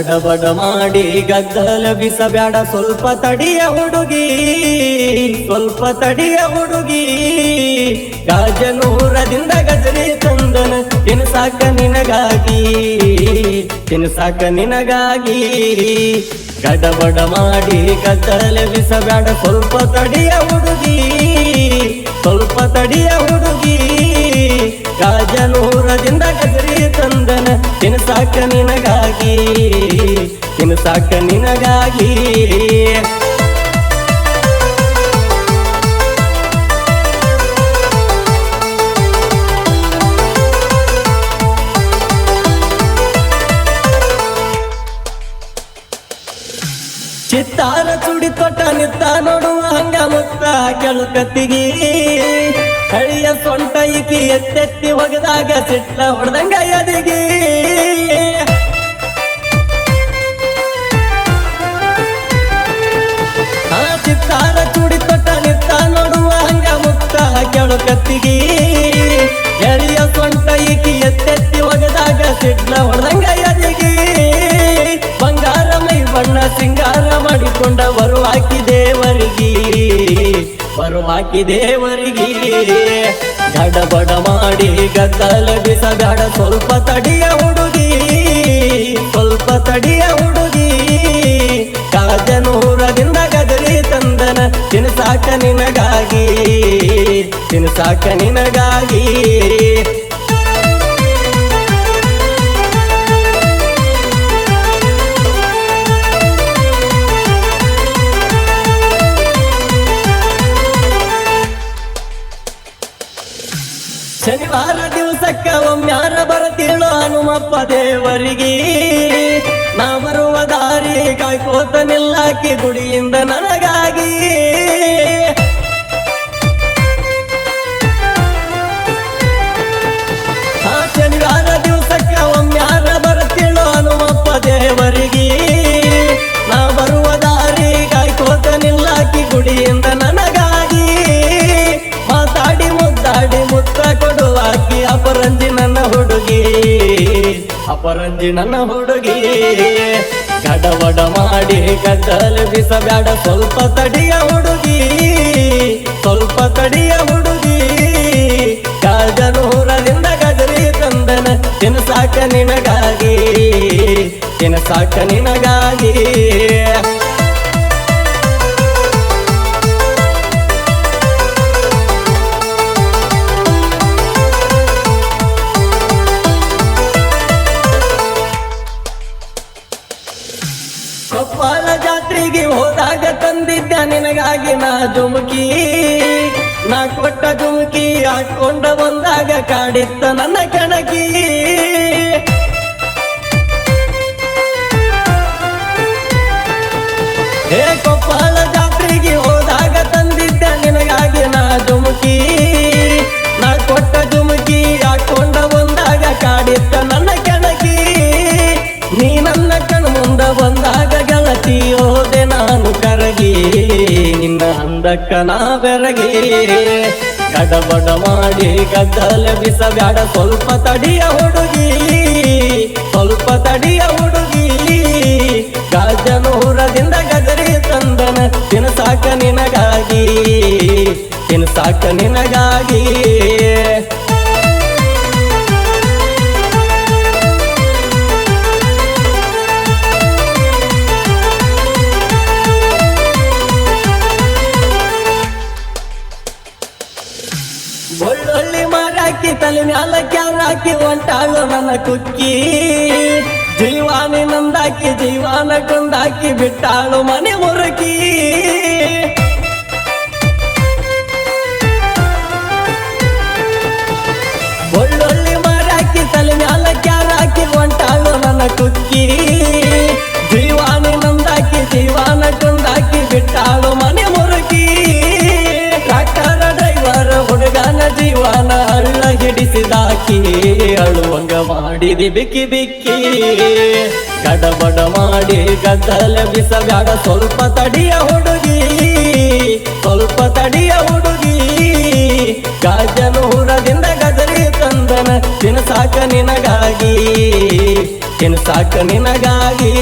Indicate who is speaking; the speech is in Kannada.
Speaker 1: ಗಡಬಡ ಮಾಡಿ ಗದ್ದಲ ಬಿಸಬ್ಯಾಡ. ಸ್ವಲ್ಪ ತಡಿಯ ಹುಡುಗಿ, ಸ್ವಲ್ಪ ತಡಿಯ ಹುಡುಗಿ. ಗಾಜನೂರದಿಂದ ಗಜರಿ ತಂದನ ತಿನ್ಸಾಕ ನಿನಗಾಗಿ ತಿನ್ಸಾಕ ನಿನಗಾಗಿ. ಗಡಬಡ ಮಾಡಿ ಗದ್ದಲ ಬಿಸಬ್ಯಾಡ. ಸ್ವಲ್ಪ ತಡಿಯ ಹುಡುಗಿ, ಸ್ವಲ್ಪ ತಡಿಯ ಹುಡುಗಿ. ಗಾಜನೂರದಿಂದ ಗಜರಿ ತಂದನ ತಿನ್ಸಾಕ ನಿನಗಾಗಿ. ತಿನ್ಸಾಕ ನಿನಗಾಗಿ. ಚಿತ್ತಾರ ಚುಡಿ ತೊಟ್ಟ ನಿತ್ತ ನೋಡುವ ಹಂಗ ಮುತ್ತ ಕೆಳುಕತ್ತಿಗಿ ಹಳಿಯ ಸೊಂಟ ಇಕಿ ಎತ್ತೆತ್ತಿ ಒಗದಾಗ ಸಿಟ್ಟ ಹೊಡೆದಂಗ ಎದಿಗಿ. ಕೆಳುಕತ್ತಿಗಿ ಎಳಿಯ ಸೊಂಟ ಈಕಿ ಎತ್ತೆತ್ತಿ ಒಗದಾಗ ಸಿಡ್ಲ ಹೊಡೆದಂಗ ಎದಿಗೆ ಬಂಗಾರ ಮೈ ಬಣ್ಣ ಸಿಂಗಾರ ಮಾಡಿಕೊಂಡ ಬರುವಾಕಿ ದೇವರಿಗೆ ಬರುವಾಕಿ ದೇವರಿಗೆ ಗಡಬಡ ಮಾಡಿ ಗದ್ದಲ ಬಿಸಬೇಡ ಸ್ವಲ್ಪ ತಡಿಯ ತಿನ್ಸಾಕ ನಿನಗಾಗಿ ತಿನ್ಸಾಕ ನಿನಗಾಗಿ. ದಿವಸಕ್ಕ ಒಮ್ಮ್ಯಾರ ಬರತಿಳು ಹನುಮಪ್ಪ ದೇವರಿಗೆ. ನಾ ಬರುವ ದಾರಿ ಕಾಯ್ಕೋತ ನಿಲ್ಲಾಕಿ ಗುಡಿಯಿಂದ ನನಗಾಗಿ. ಅಪರಂಜಿ ನನ್ನ ಹುಡುಗಿ. ಗಡವಡ ಮಾಡಿ ಗದ್ದಲ ಬಿಸಬ್ಯಾಡ, ಸ್ವಲ್ಪ ತಡಿಯ ಹುಡುಗಿ. ಸ್ವಲ್ಪ ತಡಿಯ ಹುಡುಗಿ. ಕಾಜನೂರದಿಂದ ಗದರಿ ತಂದನ ತಿನ್ಸಾಕ ನಿನಗಾಗಿ ತಿನ್ಸಾಕ ನಿನಗಾಗಿ. ಜಾತ್ರೆಗೆ ಹೋದಾಗ ತಂದಿದ್ದ ನಿನಗಾಗಿ ನಾ ಜುಮುಕಿ, ನಾ ಕೊಟ್ಟ ಜುಮುಕಿ ಹಾಕೊಂಡ ಬಂದಾಗ ಕಾಡಿತ್ತ ನನ್ನ ಕಣಕಿ. ಹೇ ಕೊಪ್ಪಳ ಜಾತ್ರೆಗೆ ಹೋದಾಗ ತಂದಿದ್ದ ನಿನಗಾಗಿ ನಾ ಜುಮುಕಿ, ನಾ ಕೊಟ್ಟ ಜುಮುಕಿ ಹಾಕೊಂಡ ಬಂದಾಗ ಕಾಡಿತ್ತ ನನ್ನ ಕಣಕಿ. ನೀ ನನ್ನ ಕಣ್ ಮುಂದ ಗೆಳತಿ ಹೋದೆ ನಾನು ಕರಗಿ, ನಿನ್ನ ಅಂದಕ್ಕ ನಾ ಬೆರಗಿ. ಗಡಬಡ ಮಾಡಿ ಗದ್ದಲ ಬಿಸಬ್ಯಾಡ, ಸ್ವಲ್ಪ ತಡಿಯ ಹುಡುಗಿ, ಸ್ವಲ್ಪ ತಡಿಯ ಹುಡುಗಿ. ಗಾಜನೂರದಿಂದ ಗದರಿ ತಂದನ ತಿನ್ಸಾಕ ನಿನಗಾಗಿ ತಿನ್ಸಾಕ ನಿನಗಾಗಿ. ಮ್ಯಾಲ ಕ್ಯಾರಾಕಿ ಹೊಂಟಾಳು ನನ್ನ ಕುಕ್ಕಿ. ಜೀವಾನಿ ನಂದಾಕಿ ಜೀವಾನ ಕೊಂದಾಕಿ ಬಿಟ್ಟಾಳು ಮನೆ ಮುರುಕಿ. ಮಾಡಿದಿ ಬಿಕ್ಕಿ ಬಿಕ್ಕಿ. ಗಡಬಡ ಮಾಡಿ ಗದ್ದಲ ಬಿಸಬ್ಯಾಡ, ಸ್ವಲ್ಪ ತಡಿಯ ಹುಡುಗಿ, ಸ್ವಲ್ಪ ತಡಿಯ ಹುಡುಗಿ. ಗಾಜನೂರದಿಂದ ಗದರಿ ತಂದನ, ತಿನ್ಸಾಕ ನಿನಗಾಗಿ ತಿನ್ಸಾಕ ನಿನಗಾಗಿ.